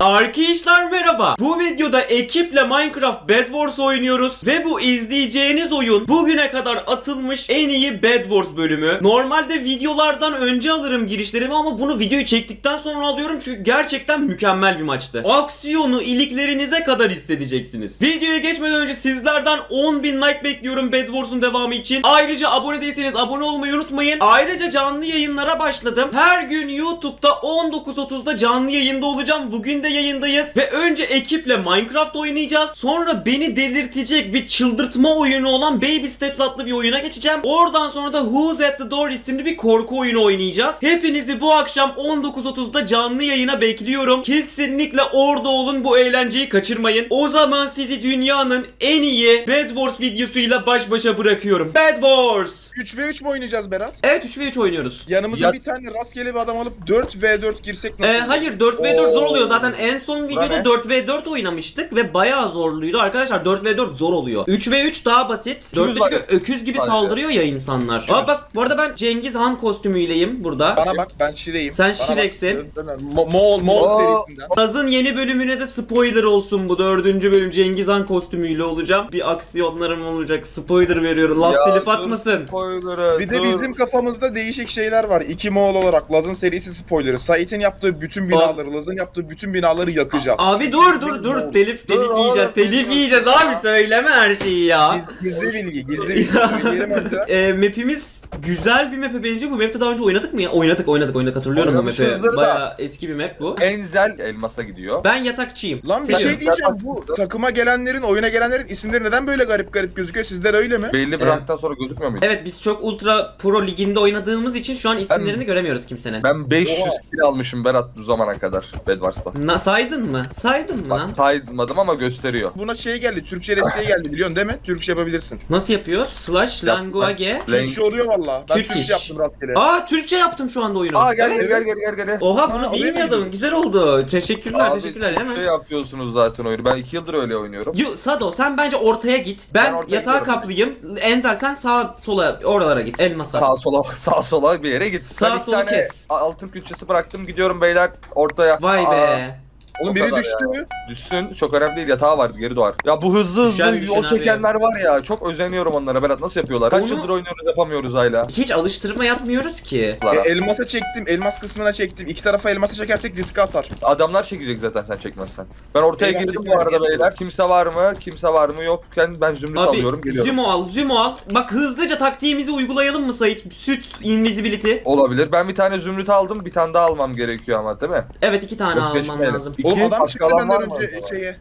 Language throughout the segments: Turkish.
Arkadaşlar merhaba. Bu videoda ekiple Minecraft Bed Wars oynuyoruz ve bu izleyeceğiniz oyun bugüne kadar atılmış en iyi Bed Wars bölümü. Normalde videolardan önce alırım girişlerimi ama bunu videoyu çektikten sonra alıyorum çünkü gerçekten mükemmel bir maçtı. Aksiyonu iliklerinize kadar hissedeceksiniz. Videoya geçmeden önce sizlerden 10.000 like bekliyorum Bed Wars'un devamı için. Ayrıca abone değilseniz abone olmayı unutmayın. Ayrıca canlı yayınlara başladım. Her gün YouTube'da 19.30'da canlı yayında olacağım. Bugün de yayındayız. Ve önce ekiple Minecraft oynayacağız. Sonra beni delirtecek bir çıldırtma oyunu olan Baby Steps adlı bir oyuna geçeceğim. Oradan sonra da Who's at the Door isimli bir korku oyunu oynayacağız. Hepinizi bu akşam 19.30'da canlı yayına bekliyorum. Kesinlikle orada olun bu eğlenceyi kaçırmayın. O zaman sizi dünyanın en iyi Bed Wars videosuyla baş başa bırakıyorum. Bed Wars! 3 v 3 mü oynayacağız Berat? Evet 3 ve 3 oynuyoruz. Yanımıza Ya- bir tane rastgele bir adam alıp 4 v 4 girsek nasıl? Ee, olur? hayır 4v4 zor oluyor zaten en son videoda ne? 4v4 oynamıştık ve bayağı zorluydu arkadaşlar 4v4 zor oluyor 3v3 daha basit 4'te var çünkü ya. öküz gibi Var ya. saldırıyor ya insanlar Aa bak bu arada ben Cengiz Han kostümüyleyim burada Bana bak ben Şire'yim. Sen Bana bak. Şirek'sin. Mo- Moğol, Moğol Oo. serisinden. Laz'ın yeni bölümüne de spoiler olsun bu dördüncü bölüm Cengiz Han kostümüyle olacağım bir aksiyonlarım olacak spoiler veriyorum Ya telif dur, atmasın Spoiler'ı, Bir de dur. bizim kafamızda değişik şeyler var. İki Moğol olarak Laz'ın serisi spoilerı. Sait'in yaptığı bütün binaları, Laz'ın yaptığı bütün binaları yakacağız. Abi dur dur dur telif telif Dur, yiyeceğiz telif yiyeceğiz abi söyleme her şeyi ya Giz- gizli bilgi, gizli bilgi. Söyleyelim önce. e, map'imiz güzel bir map'e benziyor. Bu map'te daha önce oynadık mı ya? Oynadık oynadık oynadık hatırlıyorum bu map'i. Oynamışızdır da. Baya eski bir map bu. Enzel elmasa gidiyor. Ben yatakçıyım. Lan bir Seçin. şey diyeceğim. Bu takıma gelenlerin, oyuna gelenlerin isimleri neden böyle garip garip gözüküyor? Sizler öyle mi? Belli bir Evet. ranktan sonra gözükmüyor muydu? Evet biz çok ultra pro liginde oynadığımız için şu an isimlerini göremiyoruz kimsenin. Ben 500 Oha. kill almışım Berat bu zamana kadar Bedwars'ta. Na, saydın mı? Saydın mı lan? Bak saymadım ama gösteriyor. Buna şey geldi, Türkçe desteği geldi biliyorsun değil mi? Türkçe yapabilirsin. Nasıl yapıyoruz? Slash Yap- language. Lang- Türkçe oluyor valla. Ben Türk Türkçe yaptım rastgele. Aa Türkçe yaptım şu anda oyunu. Aa gel Evet. gel gel gel gel. gel. Oha Aa, bunu öyle bilmiyordum. Güzel oldu. Teşekkürler Abi, teşekkürler hemen. Şey yapıyorsunuz zaten oyunu. Ben 2 yıldır öyle oynuyorum. Yu, Sado sen bence ortaya git. Ben, Ben ortaya yatağa gidiyorum. kaplayayım. Enzel sen sağa sola oralara git. Elmasa. Sağ sola sağ sola bir yere git. Sağ Ben iki solu tane kes. Altın külçesi bıraktım gidiyorum beyler ortaya. Vay Aa, be. Oğlum o biri kadar düştü. ya. Düşsün çok önemli değil yatağı var geri doğar. Ya bu hızlı hızlı Düşen düşen yol abi. çekenler var ya çok özeniyorum onlara Berat nasıl yapıyorlar? Kaç Onu- yıldır oynuyoruz yapamıyoruz hala. Hiç alıştırma yapmıyoruz ki. E, elmasa çektim, elmas kısmına çektim. İki tarafa elmasa çekersek riske atar. Adamlar çekecek zaten sen çekmezsen. Ben ortaya Beyler, girdim bu çekiyorum, arada beyler. Kimse var mı? Kimse var mı? Yokken ben zümrüt Abi alıyorum geliyorum. Zumo al, Zumo al. Bak hızlıca taktiğimizi uygulayalım mı Sait? Süt invisibility. Olabilir. Ben bir tane zümrüt aldım. Bir tane daha almam gerekiyor ama değil mi? Evet iki tane Yok, alman geçmeyelim. lazım. İki, Oğlum adam başka çıktı alan benden mı önce acaba? şeye.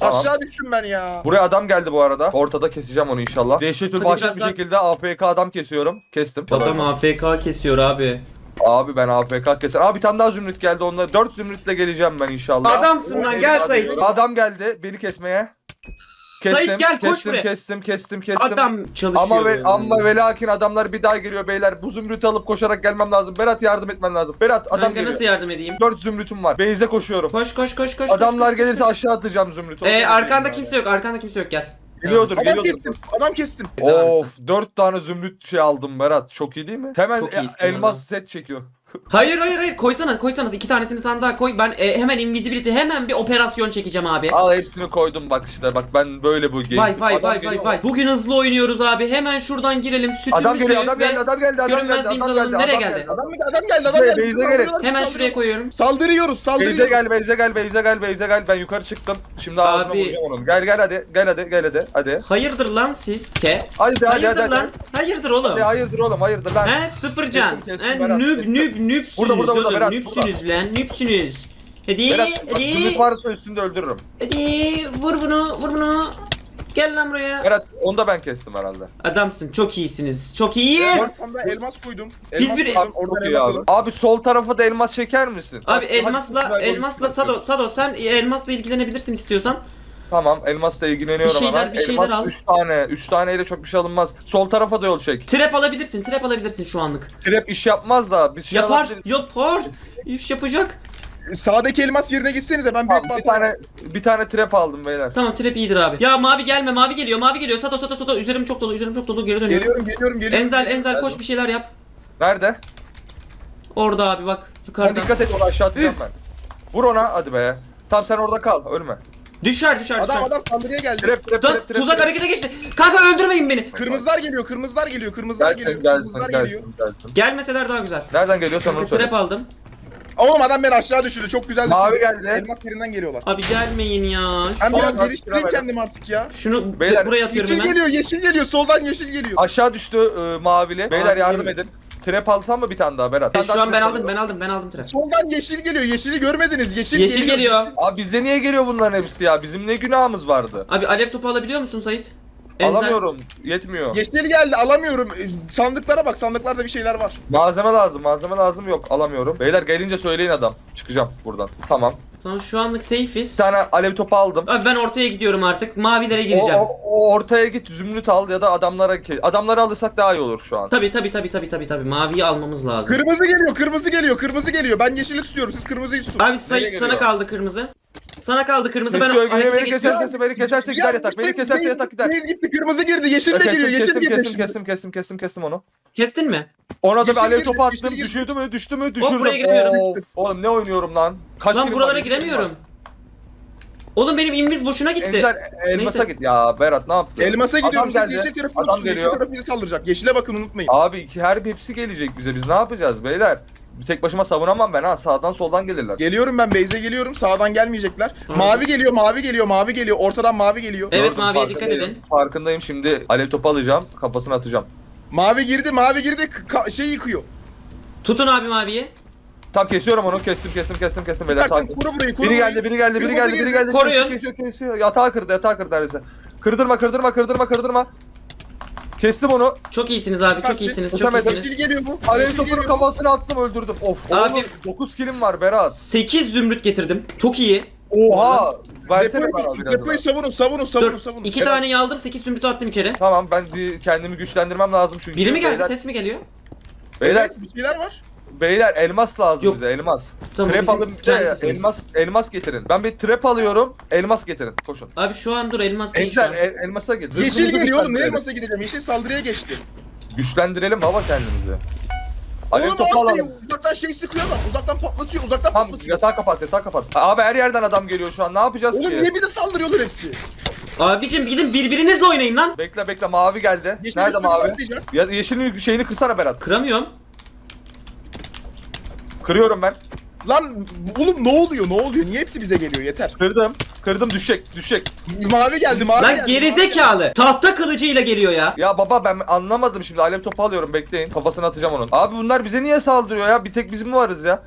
Tamam. Aşağı düştüm ben ya. Buraya adam geldi bu arada. Ortada keseceğim onu inşallah. Dehşetül Hadi vahşet bir şekilde AFK adam kesiyorum. Kestim. Adam AFK kesiyor abi. Abi ben AFK keser. Abi bir tane daha zümrüt geldi onunla. 4 zümrütle geleceğim ben inşallah. Adamsın lan gel Sait. Adam geldi beni kesmeye. Sait, gel, koş kestim, buraya. Kestim kestim kestim. Adam çalışıyor. Ama ve, ama ve lakin adamlar bir daha geliyor beyler. Bu zümrütü alıp koşarak gelmem lazım. Berat yardım etmen lazım. Berat adam Kanka geliyor. nasıl yardım edeyim? 4 zümrütüm var. Beyze koşuyorum. Koş koş koş koş. Adamlar koş, koş, gelirse koş. aşağı atacağım zümrütü. Ee, arkanda kimse yok arkanda kimse yok gel. Geliyordur Adam geliyordur. kestim, adam kestim. Of 4 tane zümrüt şey aldım Berat. Çok iyi değil mi? Hemen Çok e- iyisin elmas set çekiyor. Hayır hayır hayır koysana koysana iki tanesini sandığa koy ben e, hemen invisibility hemen bir operasyon çekeceğim abi. Al hepsini koydum bak işte bak ben böyle bu game. Vay vay Adam vay geliyor. vay vay. Bugün hızlı oynuyoruz abi. Hemen şuradan girelim sütümüzü Adam geliyor adam ve geldi adam geldi adam geldi görünmezliğimizi adam alalım. geldi. Nereye adam geldi? Adam, adam geldi, adam geldi. base'e gelin. hemen şuraya koyuyorum. Saldırıyoruz, Beyze saldırıyoruz. gel Beyze gel Beyze gel Beyze gel ben yukarı çıktım. Şimdi ağzına Abi. vuracağım onun. Gel gel hadi gel hadi gel hadi hadi. Hayırdır lan siz ke? Hadi hadi hadi Hayırdır hadi. lan? Hayırdır oğlum? Hadi hayırdır oğlum hayırdır lan. He sıfır can. Kestim, kestim, He Berat, noob kestim. noob noobsünüz Burada, burada, burada, oğlum. Berat, Noobsünüz lan noobsünüz. Hadi Berat bak hadi. varsa üstünde öldürürüm. Hadi vur bunu vur bunu. Gel lan buraya. Berat onu da ben kestim herhalde. Adamsın çok iyisiniz. Çok iyiyiz. Bak sana elmas koydum. Biz Elmas bir- koydum, Çok oradan iyi elmas abi. Abi sol tarafa da elmas çeker misin? Abi Bak, elmasla elmasla Sado Sado sen elmasla ilgilenebilirsin istiyorsan. Tamam elmasla ilgileniyorum Bir şeyler, hemen. bir şeyler Elmas al. 3 tane. 3 taneyle çok bir şey alınmaz. Sol tarafa da yol çek. Trap alabilirsin. Trap alabilirsin şu anlık. Trap iş yapmaz da biz şey Yapar, alabiliriz. yapar. İş yapacak. Sağdaki elmas yerine gitsenize ben Tamam, bir tane bir tane trap aldım beyler. Tamam trap iyidir abi. Ya mavi gelme, mavi geliyor, mavi geliyor. Sato sato sato. Üzerim çok dolu, üzerim çok dolu. Geri dönüyorum. Geliyorum, geliyorum, geliyorum. Enzel, Enzel koş bir şeyler yap. Nerede? Orada abi bak Ha, yukarıdan. dikkat et onu aşağı atacağım Üf. ben. Vur ona hadi be. Tamam sen orada kal ölme. Düşer düşer düşer. Adam adam saldırıya geldi. Trap trap Lan, trap trap. tuzak harekete geçti. Kanka öldürmeyin beni. Kırmızılar geliyor, kırmızılar geliyor, kırmızılar Gelsin geliyor, gelsin kırmızılar geliyor. gelsin gelsin. Gelmeseler daha güzel. Nereden geliyor onu söyle. Trap aldım. Oğlum adam beni aşağı düşürdü. Çok güzel Mavi düşürdü. geldi. Elmas yerinden geliyorlar. Abi gelmeyin ya. Ben Şu- biraz geliştireyim kendimi artık ya. şunu Beyler, buraya atıyorum Yeşil hemen. geliyor, yeşil geliyor. Soldan yeşil geliyor. Aşağı düştü e, mavili. Beyler yardım edin. Trap alsam mı bir tane daha Berat? Evet, şu an ben aldım ben aldım ben aldım trap. Soldan yeşil geliyor. Yeşili görmediniz. Yeşil, Yeşil geliyor. Abi bizde niye geliyor bunların hepsi ya? Bizim ne günahımız vardı? Abi alev topu alabiliyor musun Sait? Enzel. Alamıyorum. Yetmiyor. Yeşil geldi alamıyorum. Ee, Sandıklara bak sandıklarda bir şeyler var. Malzeme lazım. Malzeme lazım yok. Alamıyorum. Beyler gelince söyleyin adam. Çıkacağım buradan. Tamam. Tamam şu anlık Bir safe'iz. tane alev topu aldım. Abi ben ortaya gidiyorum artık. Mavilere gireceğim. o- o ortaya git zümrüt al ya da adamlara ke- adamları alırsak daha iyi olur şu an. Tabi tabi tabi tabi tabi tabi maviyi almamız lazım. Kırmızı geliyor, kırmızı geliyor, kırmızı geliyor. Ben yeşili tutuyorum. Siz kırmızıyı tutun. Abi Nereye sana geliyor? kaldı kırmızı. Sana kaldı kırmızı. Ben beni, harekete beni geçiyorum. keserse beni keserse gider yatak. Beni keserse yatak gider. Reis gitti, kırmızı girdi. Yeşil de geliyor, yeşil geliyor. kestim, kestim, kestim, kestim, kestim onu. Kestin mi? Ona da bir Yeşil alev geliyor, topu yeşil attım. geliyor. Düşürdü mü? Düştü mü? Düşürdüm. buraya giriyorum. Of, Oğlum ne oynuyorum lan? Kaç Lan kilim buralara var? giremiyorum. Oğlum benim inviz boşuna gitti. Enzel elmasa Neyse. git ya Berat ne yaptın? Elmasa gidiyorum. Adam Siz geldi. yeşil tarafına Adam tutun. Yeşil geliyor. tarafı bizi saldıracak. Yeşile bakın unutmayın. Abi her hepsi gelecek bize. Biz ne yapacağız beyler? Bir tek başıma savunamam ben ha. Sağdan soldan gelirler. Geliyorum ben Beyze geliyorum. Sağdan gelmeyecekler. Mavi geliyor, mavi geliyor, mavi geliyor. Ortadan mavi geliyor. Evet, Gördüm, maviye dikkat farkındayım. edin. Farkındayım şimdi. Alev topu alacağım. Kafasına atacağım. Mavi girdi, mavi girdi. Ka- şey yıkıyor. Tutun abi maviyi. Tam kesiyorum onu. Kestim kestim kestim kestim beyler. Sakin. Kuru burayı, kuru Biri burayı. geldi, biri geldi, biri geldi, biri geldi. Koruyun. Kesiyor, kesiyor. Yatağı kırdı, yatağı kırdı neredeyse. Kırdırma, kırdırma, kırdırma, kırdırma. Kestim onu. Çok iyisiniz abi çok iyisiniz çok Tutamedi. Yeşil iyisiniz. geliyor bu. Alev Yeşil topunu geliyor. kafasına attım, öldürdüm. Of, Abi- oğlum 9 kilim var Berat. 8 zümrüt getirdim. Çok iyi. Oha! Versene Depoyu, bana biraz. depoyu savunun, savunun, savunun, Dur. savunun. 2 taneyi aldım 8 zümrütü attım içeri. Tamam ben bir kendimi güçlendirmem lazım çünkü. Biri mi geldi? Beyler, Ses mi geliyor? beyler, Evet, bir şeyler var. Beyler elmas lazım Yok. bize, elmas. Tamam trap bizim alın bir kendi de sesimiz. elmas, elmas getirin. Ben bir trap alıyorum, elmas getirin. Koşun. Abi şu an dur elmas değil şu el, elmasa git. Yeşil Hızımızı geliyor oğlum. Ne güçlendirelim. elmasa gideceğim? Yeşil saldırıya geçti. Güçlendirelim baba kendimizi. Alev Oğlum topu o şey, alalım. uzaktan şey sıkıyor lan. Uzaktan patlatıyor, uzaktan Tamam patlatıyor. yatağı kapat, yatağı kapat. Abi her yerden adam geliyor şu an. Ne yapacağız Oğlum ki? niye bir de saldırıyorlar hepsi? Abicim gidin birbirinizle oynayın lan. Bekle bekle mavi geldi. Yeşil Nerede mavi? patlayacak. Ya yeşilin şeyini kırsana Berat. Kıramıyorum. Kırıyorum ben. Lan oğlum ne oluyor? Ne oluyor? Niye hepsi bize geliyor? Yeter. Kırdım. Kırdım düşecek, düşecek. Mavi geldi, mavi Lan geldi. gerizekalı. Tahta kılıcıyla geliyor ya. Ya baba ben anlamadım şimdi. Alev topu alıyorum bekleyin. Kafasına atacağım onun. Abi bunlar bize niye saldırıyor ya? Bir tek biz mi varız ya?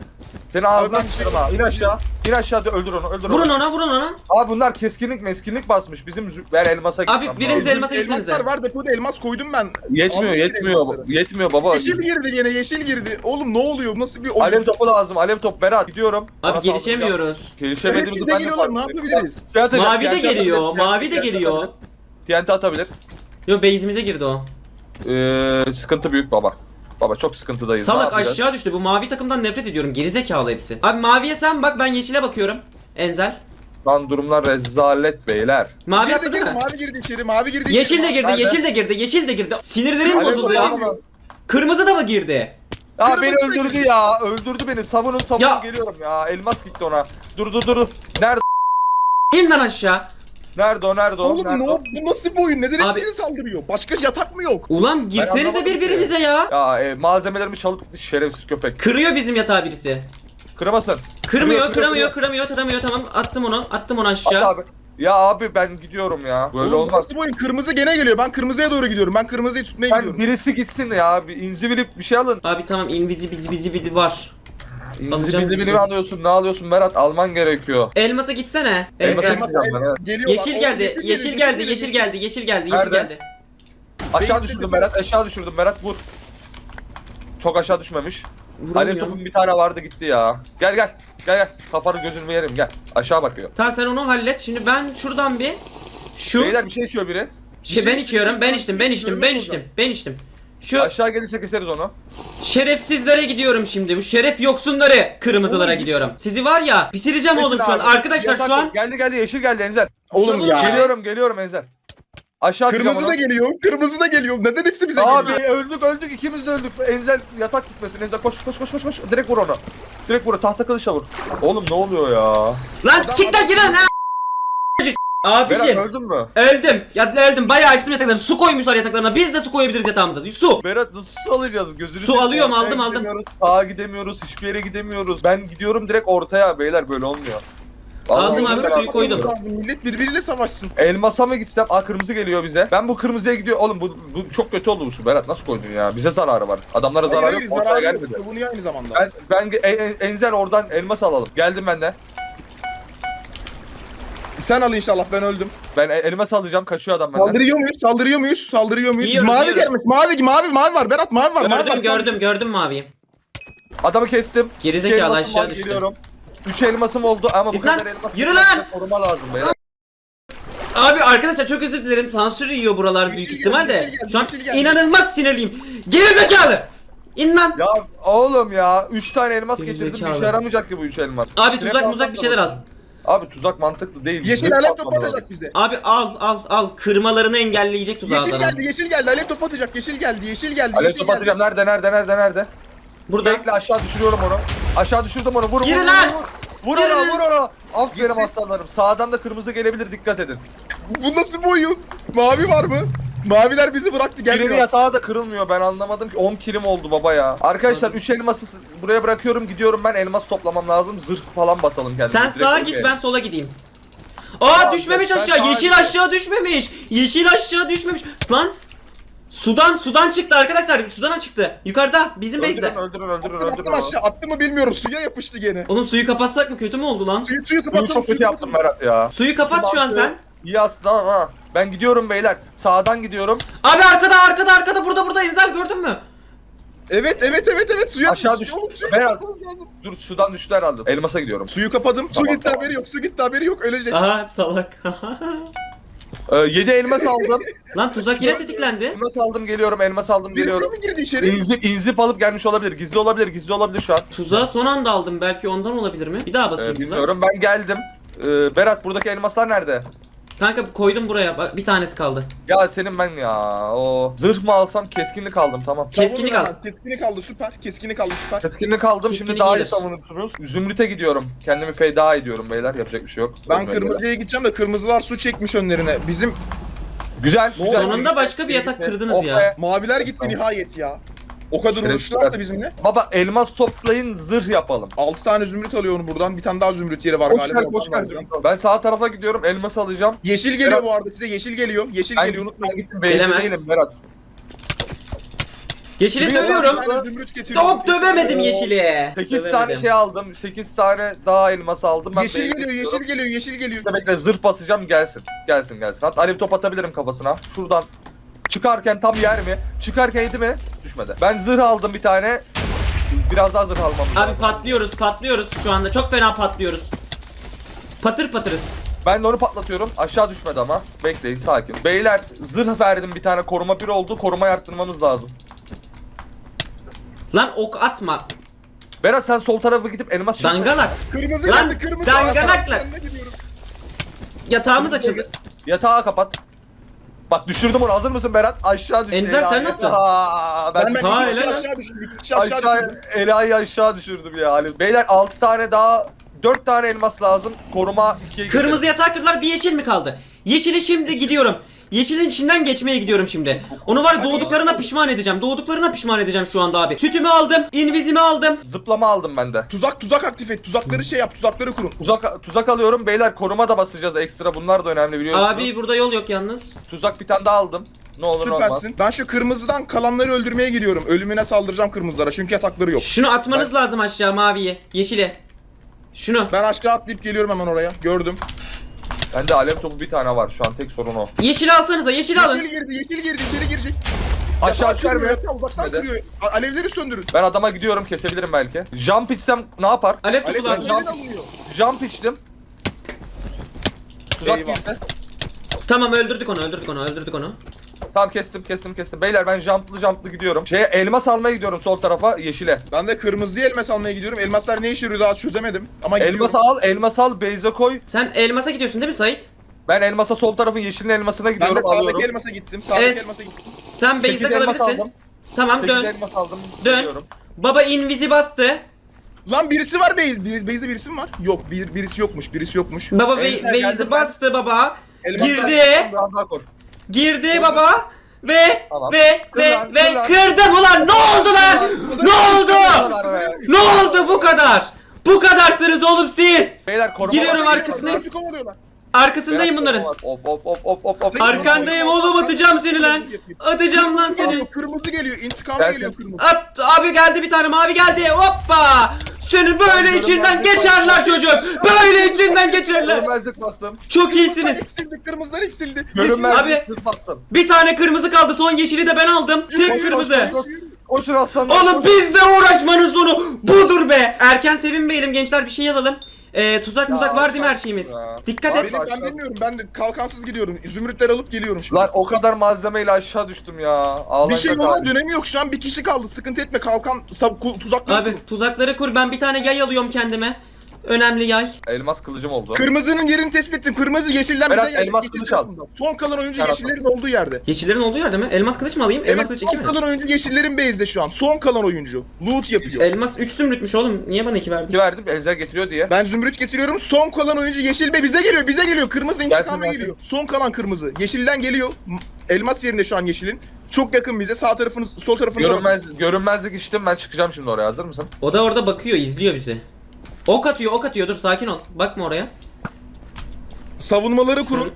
Seni ağzından ben- çıkarım ha. İn aşağı. İn aşağı de öldür onu. Öldür Vurun onu. ona vurun ona. Abi bunlar keskinlik meskinlik basmış. Bizim zü- ver elmasa Abi gitmem biriniz lazım. elmasa gitsenize. Elmaslar var depoda elmas koydum ben. Yetmiyor Aldım yetmiyor. elmasları. Yetmiyor baba. Yeşil girdi yine yeşil girdi. Oğlum ne oluyor? Nasıl bir? Alev topu lazım. Alev top Berat. Gidiyorum. Abi Ona gelişemiyoruz. saldıracağım. Hep bize geliyorlar ne yapabiliriz? Şey Mavi de TNT geliyor. atabilir, Mavi de TNT geliyor. atabilir. TNT atabilir. Yo base'imize girdi o. Ee, sıkıntı büyük baba. Baba çok sıkıntıdayız. Salak aşağı düştü. Bu mavi takımdan nefret ediyorum. Gerizekalı hepsi. Abi maviye sen bak ben yeşile bakıyorum. Enzel. Lan durumlar rezalet beyler. Mavi Girdi değil girdi mi? mavi girdi içeri mavi girdi içeri. Yeşil de girdi, Nerede? yeşil de girdi, yeşil de girdi. Sinirlerim Alev bozuldu ya. Kırmızı da mı girdi? Ya Kırmızı beni da öldürdü girdi. ya. Öldürdü beni. Savunun savunun Ya. geliyorum ya. Elmas gitti ona. Dur dur dur. dur. Nerede? İn lan aşağı. Nerede o? Nerede o? Oğlum Nerede ne o? Bu nasıl bir oyun? Neden Abi- saldırıyor? Başka yatak mı yok? Ulan girsenize anlamadım birbirinize ya. Ya e, malzemelerimi çalıp gitti şerefsiz köpek. Kırıyor bizim yatağı birisi. Kıramasın. Kırmıyor, Kırıyor, kıramıyor, kırıyor, kıramıyor, kıramıyor. Tamam attım onu, attım onu At aşağı. abi. Ya abi ben gidiyorum ya. Böyle Oğlum olmaz. nasıl bir oyun? Kırmızı gene geliyor. Ben kırmızıya doğru gidiyorum. Ben kırmızıyı tutmaya Sen gidiyorum. birisi gitsin ya. Bir inzibilip bir şey alın. Abi tamam invisible visible var. Alacağım, mi alacağım. alıyorsun? Ne alıyorsun Berat? Alman gerekiyor. Elmasa gitsene. Elmasa Enzel. gideceğim ben, evet. Geliyorlar. Yeşil Oğlum, geldi, yeşil geldi, yeşil geldi, yeşil geldi, yeşil Nerede? geldi. Aşağı Beyzde düşürdüm Berat. Aşağı düşürdüm Berat. Vur. Çok aşağı düşmemiş. Alev topun bir tane vardı gitti ya. Gel gel. Gel gel. Kafanı gözünü yerim gel. Aşağı bakıyor. Tamam sen onu hallet. Şimdi ben şuradan bir şu Beyler bir şey içiyor biri. şey ben şey içiyorum. içiyorum, Ben ben içtim, ben içtim, ben içtim, ben içtim. Şu Aşağı gelirse keseriz onu. Şerefsizlere gidiyorum şimdi. Bu şeref yoksunları kırmızılara Oğlum, gidiyorum. Sizi var ya bitireceğim oğlum şu an. abi. Arkadaşlar Yatak şu an yok. Geldi geldi yeşil geldi Enzel. Oğlum ya. Geliyorum geliyorum Enzel. Aşağı atacağım Kırmızı onu. da geliyor. Kırmızı da geliyor. Neden hepsi bize Abi geliyor? öldük öldük ikimiz de öldük. Enzel yatak gitmesin. Enzel koş koş koş koş koş. Direkt vur onu. Direkt vur. Tahta kılıçla vur. Oğlum ne oluyor ya? Lan çık lan gir lan ha. Berat Abicim öldün mü? öldüm. Ya öldüm. Bayağı açtım yataklarını. Su koymuşlar yataklarına. Biz de su koyabiliriz yatağımıza. Su. Berat nasıl su alacağız? Gözünü Su seveyim. alıyorum, aldım, aldım. gidemiyoruz, Sağa gidemiyoruz. Hiçbir yere gidemiyoruz. Ben gidiyorum direkt ortaya beyler böyle olmuyor. Vallahi Aldım abi, ben- suyu koydum. Lazım. Millet birbiriyle savaşsın. Elmasa mı gitsem? Aa kırmızı geliyor bize. Ben bu kırmızıya gidiyor. Oğlum bu, bu çok kötü oldu bu su. Berat nasıl koydun ya? Bize zararı var. Adamlara zararı hayır, yok. Ortaya zararı yok. gelmedi. Bunu aynı zamanda. Ben, ben e- e- Enzel oradan elmas alalım. Geldim ben de. Sen al inşallah ben öldüm. Ben e- elmas alacağım. Kaçıyor adam benden. Saldırıyor muyuz? Saldırıyor muyuz? Saldırıyor muyuz? Yiyoruz, mavi yiyoruz. gelmiş. Mavi mavi mavi var. Berat mavi var. mavi var. Gördüm gördüm gördüm maviyi. Adamı kestim. Üç Gerizekalı elmasım aşağı var, düştü. geliyorum. Üç elmasım oldu ama bu Git lan, kadar elmas. yürü lan! Koruma lazım beyler. Abi arkadaşlar çok özür dilerim. Sansür yiyor buralar Yeşil büyük geldi, ihtimalle. yeşil geldi, Şu an yeşil geldi. inanılmaz sinirliyim. Gerizekalı. İn lan. Ya oğlum ya 3 tane elmas Geri getirdim bir zekalı. işe yaramayacak ki bu 3 elmas. Abi tuzak alsam muzak bir şeyler al. olur. Abi tuzak mantıklı değil. Yeşil Zırh alev atmam top lazım. atacak bize. Abi al al al. Kırmalarını engelleyecek Yeşil tuzakları. geldi, yeşil geldi. Alev top atacak. Yeşil geldi, yeşil geldi, Alev yeşil top geldi. atacağım. Nerede nerede nerede nerede? Burada. Bekle aşağı düşürüyorum onu. Aşağı düşürdüm onu. Vur vur vur, lan! vur. Vur Yürü ona lan! vur ona. Aferin Gitti. aslanlarım. Sağdan da kırmızı gelebilir dikkat edin. Bu nasıl bir oyun? Mavi var mı? Maviler bizi bıraktı gelmiyor. yatağı da kırılmıyor ben anlamadım ki 10 kilim oldu baba ya. Arkadaşlar 3 elması s- buraya bırakıyorum gidiyorum ben elmas toplamam lazım. Zırh falan basalım kendimize. Sen Direkt sağa okey. git ben sola gideyim. Aa Abi, düşmemiş ben aşağı. sağa Yeşil gidiyorum. aşağı düşmemiş. Yeşil aşağı düşmemiş. Lan Sudan sudan çıktı arkadaşlar. Sudan çıktı. Yukarıda bizim Öldürün base'de. öldürün öldürün Attım, öldürün. attım onu. aşağı. Attı mı bilmiyorum. Suya yapıştı gene. Oğlum suyu kapatsak mı kötü mü oldu lan? Suyu, suyu Bunu kapatalım. çok kötü suyu yaptım kapatalım. Berat ya. Suyu kapat şu an sen. İyi aslında ama ben gidiyorum beyler. Sağdan gidiyorum. Abi arkada arkada arkada burada burada Enzel gördün mü? Evet, evet, evet, evet. Suya Aşağı düştü. Oğlum, kapatmamız lazım. Dur sudan düştü herhalde. Elmasa gidiyorum. Suyu kapadım. Su Tamam, gitti tamam. haberi yok. Su gitti haberi yok. Ölecek. Aha salak. Ee, 7 elmas aldım. lan tuzak yine tetiklendi. elmas aldım geliyorum. Elmas aldım Birisi geliyorum. mi girdi içeri? İnzip, inzip alıp gelmiş olabilir. Gizli olabilir. Gizli olabilir şu an. Tuzağı son anda aldım. Belki ondan olabilir mi? Bir daha Ee, basayım tuzağa. bilmiyorum. Ben geldim. Ee, Berat buradaki elmaslar nerede? Kanka koydum buraya. Bak bir tanesi kaldı. Ya senin ben ya. O zırh mı alsam keskinlik aldım tamam. Keskinlik Savunun al. hemen. Keskinlik aldı süper. Keskinlik aldı süper. Keskinlik aldım Keskinlik şimdi daha iyi iyidir. savunursunuz. Zümrüt'e gidiyorum. Kendimi feda ediyorum beyler. Yapacak bir şey yok. Ben Ölmeyin beyler. kırmızıya gideceğim de kırmızılar su çekmiş önlerine. Bizim Güzel. güzel. Sonunda başka bir yatak kırdınız ya. be. maviler gitti nihayet ya. O kadar Şerefsizler. uğraştılarsa bizimle. Baba elmas toplayın zırh yapalım. 6 tane zümrüt alıyor onu buradan. Bir tane daha zümrüt yeri var Hoş galiba. gel, hoş gel. alacağım. Ben sağ tarafa gidiyorum. Elmas alacağım. Yeşil geliyor Berat- bu arada size. Yeşil geliyor. Yeşil Ben, geliyor gittim, unutmayın. ben gittim. Gelemez. değilim Berat. Yeşili Kimin dövüyorum. Bir tane zümrüt getiriyorum. Hop dövemedim yeşili. 8 Dövemedim. tane şey aldım. 8 tane daha elmas aldım. Ben Yeşil beyze geliyor, yeşil geliyor, yeşil geliyor. Bekle bekle zırh basacağım gelsin. Gelsin gelsin. Hatta alev top atabilirim kafasına. Şuradan. Çıkarken tam yer mi? Çıkarken yedi mi? Düşmedi. Ben zırh aldım bir tane. Biraz daha zırh almam lazım. Abi patlıyoruz patlıyoruz şu anda. Çok fena patlıyoruz. Patır patırız. Ben de onu patlatıyorum. Aşağı düşmedi ama. Bekleyin sakin. Beyler zırh verdim bir tane koruma bir oldu. Koruma arttırmamız lazım. Lan ok atma. Berat sen sol tarafa gidip elmas çek. Dangalak. Kırmızı Lan, geldi, kırmızı. dangalaklar. Yatağımız açıldı. Yatağı kapat. Bak düşürdüm onu. Hazır mısın Berat? Aşağı düştü. Enzel, sen ne yaptın? Aa, ben, Ben ben Ha, iki kişi helal lan. aşağı düştüm, iki kişi aşağı aşağı, düştüm. Ela'yı aşağı düşürdüm ya. Ali. Beyler 6 tane daha 4 tane elmas lazım. Koruma 2'ye Kırmızı yatağı kırdılar bir yeşil mi kaldı? Yeşili şimdi gidiyorum. Yeşilin içinden geçmeye gidiyorum şimdi. Onu var ya doğduklarına pişman edeceğim. Doğduklarına pişman edeceğim şu anda abi. Sütümü aldım. invizimi aldım. Zıplama aldım ben de. Tuzak tuzak aktif et. Tuzakları şey yap, tuzakları kurun. Tuzak tuzak alıyorum. Beyler koruma da basacağız ekstra. Bunlar da önemli biliyorsunuz. Abi burada yol yok yalnız. Tuzak bir tane daha aldım. Ne olur ne olmaz. Süpersin. Ben şu kırmızıdan kalanları öldürmeye gidiyorum. Ölümüne saldıracağım kırmızılara çünkü yatakları yok. Şunu atmanız lazım aşağı maviye. Yeşile. Şunu. Ben aşağı atlayıp geliyorum hemen oraya. Gördüm. Bende alev topu bir tane var. Şu an tek sorun o. Yeşil alsanıza yeşil alın. Yeşil girdi, yeşil girdi, içeri girecek. Aşağı düşer mi? yatağı uzaktan kırıyor. A- Alevleri söndürün. Ben adama gidiyorum kesebilirim belki. Jump içsem ne yapar? Alev topu Alevleri lazım. Alevler- alınıyor. Jump içtim. Tuzak Eyvah. girdi. Tamam öldürdük onu öldürdük onu öldürdük onu. Tamam kestim kestim kestim. Beyler ben jumplı jumplı gidiyorum. Şeye elmas almaya gidiyorum sol tarafa yeşile. Ben de kırmızıya elmas almaya gidiyorum. Elmaslar ne işe yarıyor daha çözemedim. Ama gidiyorum. Elmas al, elmas al, beyze koy. Sen elmasa gidiyorsun değil mi Sait? Ben elmasa sol tarafın yeşilin elmasına Ben de gidiyorum sağdaki alıyorum. elmasa gittim. Sağdaki Es- elmasa gittim. Sen Sekiz base'de elmas kalabilirsin. aldım. Tamam 8 dön. elmas aldım. Dön. Gidiyorum. Baba invizi bastı. Lan birisi var base. Birisi, base'de birisi mi var? Yok bir, birisi yokmuş. Birisi yokmuş. Baba Elmas'a base'i geldim ben. bastı baba. Elmas Girdi. Biraz daha kor. Girdi baba. Ve Tamam. ve Kır ve lan, ve kır lan. kırdım ulan. Ne oldu lan? Ne oldu? Ne oldu bu kadar? Bu kadarsınız oğlum siz. Beyler koruma Giriyorum var. arkasına. Kovalıyorlar? Arkasındayım bunların. Of of of of of of. Arkandayım oğlum atacağım seni lan. Atacağım lan seni. Kırmızı, kırmızı geliyor. İntikam Gelsin. geliyor kırmızı. At abi geldi bir tane mavi geldi. Hoppa. Senin böyle içinden geçerler çocuk. Böyle içinden geçerler. Görünmezlik bastım. Çok iyisiniz. Eksildi. Kırmızılar eksildi. Görünmezlik Abi. bastım. Bir tane kırmızı kaldı. Son yeşili de ben aldım. Tek kırmızı. koş, koş. Koşun aslanlar. Oğlum bizle uğraşmanın sonu budur be. Erken sevinmeyelim gençler bir şey alalım. Ee, tuzak muzak var değil mi her şeyimiz? ya. Dikkat Abi et. Benim, ben bilmiyorum. Ben de kalkansız gidiyorum. Zümrütler alıp geliyorum şimdi. Lan o kadar malzemeyle aşağı düştüm ya. bir Ağlanacak şey yola dönemi yok. Şu an bir kişi kaldı. Sıkıntı etme. Kalkan sab- ku- tuzakları Abi kur. tuzakları kur. Ben bir tane yay alıyorum kendime. Önemli yay. Elmas kılıcım oldu. Kırmızının yerini tespit ettim. Kırmızı yeşilden Berat, bize geldi. elmas Yeşil kılıç al. tarafında. Son kalan oyuncu Tarafı. yeşillerin olduğu yerde. Yeşillerin olduğu yerde mi? Elmas kılıç mı alayım? Elmas Evet, kılıç son 2 mi? kalan oyuncu yeşillerin base'de şu an. Son kalan oyuncu. Loot yapıyor. Elmas 3 zümrütmüş oğlum. Niye bana 2 verdin? İki verdim Enzel getiriyor diye. Ben zümrüt getiriyorum. Son kalan oyuncu yeşil be bize geliyor. Bize geliyor. Kırmızı intikama gelsin. geliyor. Son kalan kırmızı. Yeşilden geliyor. M- Elmas yerinde şu an yeşilin. Çok yakın bize. Sağ tarafınız, sol tarafınız. Görünmez, görünmezlik içtim ben çıkacağım şimdi oraya hazır mısın? O da orada bakıyor, izliyor bizi. Ok atıyor, ok atıyor. Dur sakin ol. Bakma oraya. Savunmaları kurun.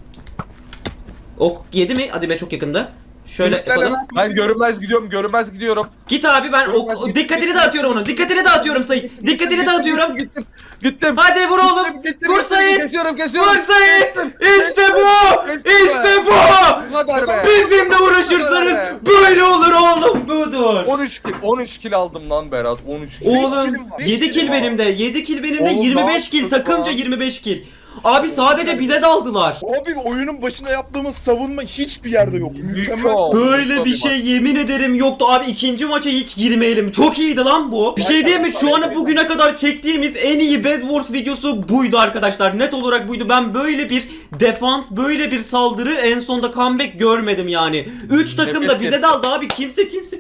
Ok yedi mi? Hadi be çok yakında. Şöyle yapalım. Ben görünmez gidiyorum görünmez gidiyorum. Git abi ben ok, git, dikkatini dağıtıyorum onun. Dikkatini dağıtıyorum Sait. Dikkatini dağıtıyorum. Gittim gittim. Hadi vur oğlum. Gittim, gittim, Vur. Sait. Kesiyorum kesiyorum. Vur Sait. İşte bu. İşte bu. Bu kadar be. Bizimle uğraşırsanız böyle olur oğlum. Budur. 13 kill 13 kill aldım lan Berat 13 kill. Oğlum kilim var, beş 7 kill kilim var. benim de. 7 kill benim de Oğlum, 25 kill. ne Takımca lan? 25 kill. Abi sadece bize daldılar. Abi oyunun başına yaptığımız savunma hiçbir yerde yok. Mükemmel. Böyle bir şey yemin ederim yoktu abi ikinci maça hiç girmeyelim. Çok iyiydi lan bu. Bir şey diyeyim mi? Şu ana bugüne kadar çektiğimiz en iyi Bed Wars videosu buydu arkadaşlar. Net olarak buydu. Ben böyle bir defans, böyle bir saldırı en sonda comeback görmedim yani. 3 takım da bize daldı abi. Kimse kimse.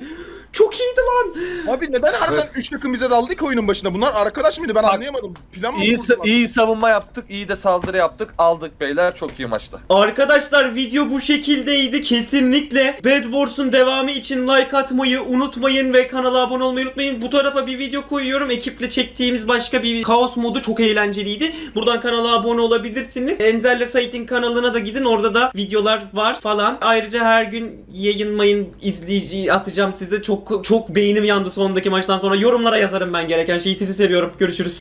Çok iyiydi lan. Abi neden harbiden 3 takım bize daldı ki oyunun başında? Bunlar arkadaş mıydı? Ben Bak, anlayamadım. Plan mı İyi, kurdular? iyi savunma yaptık, iyi de saldırı yaptık. Aldık beyler, çok iyi maçtı. Arkadaşlar video bu şekildeydi. Kesinlikle Bed Wars'un devamı için like atmayı unutmayın ve kanala abone olmayı unutmayın. Bu tarafa bir video koyuyorum. Ekiple çektiğimiz başka bir kaos modu çok eğlenceliydi. Buradan kanala abone olabilirsiniz. Enzel'le Sait'in kanalına da gidin. Orada da videolar var falan. Ayrıca her gün yayınmayın izleyici atacağım size. Çok çok beynim yandı sondaki maçtan sonra. Yorumlara yazarım ben gereken şeyi. Sizi seviyorum. Görüşürüz.